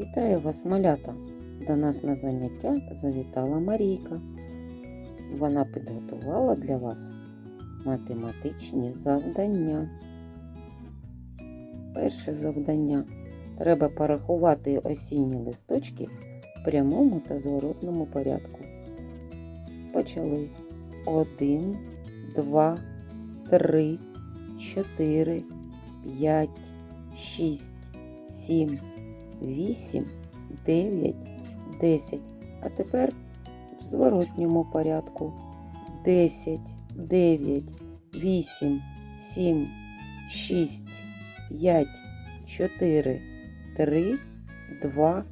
Вітаю вас, малята! До нас на заняття завітала Марійка. Вона підготувала для вас математичні завдання. Перше завдання. Треба порахувати осінні листочки в прямому та зворотному порядку. Почали. Один, два, три, чотири, п'ять, шість, сім. 8, 9, 10. А тепер в зворотньому порядку. 10, 9, 8, 7, 6, 5, 4, 3, 2,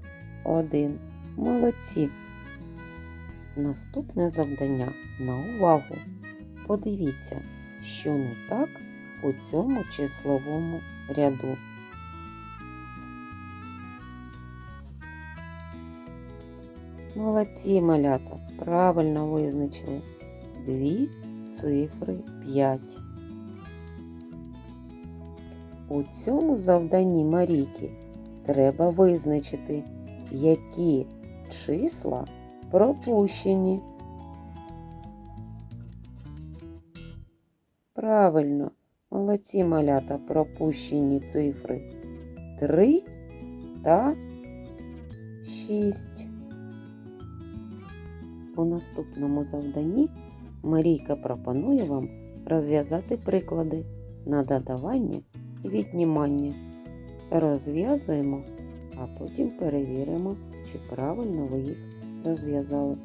1. Молодці. Наступне завдання на увагу. Подивіться, що не так у цьому числовому ряду. Молодці, малята, правильно визначили. Дві цифри 5. У цьому завданні Марійки треба визначити, які числа пропущені. Правильно, молодці малята пропущені цифри 3 та 6. У наступному завданні Марійка пропонує вам розв'язати приклади на додавання і віднімання. Розв'язуємо, а потім перевіримо, чи правильно ви їх розв'язали.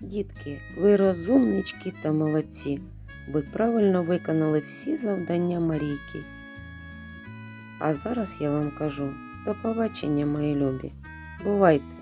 Дітки, ви розумнички та молодці. Ви правильно виконали всі завдання Марійки. А зараз я вам кажу до побачення, мої любі. Бувайте!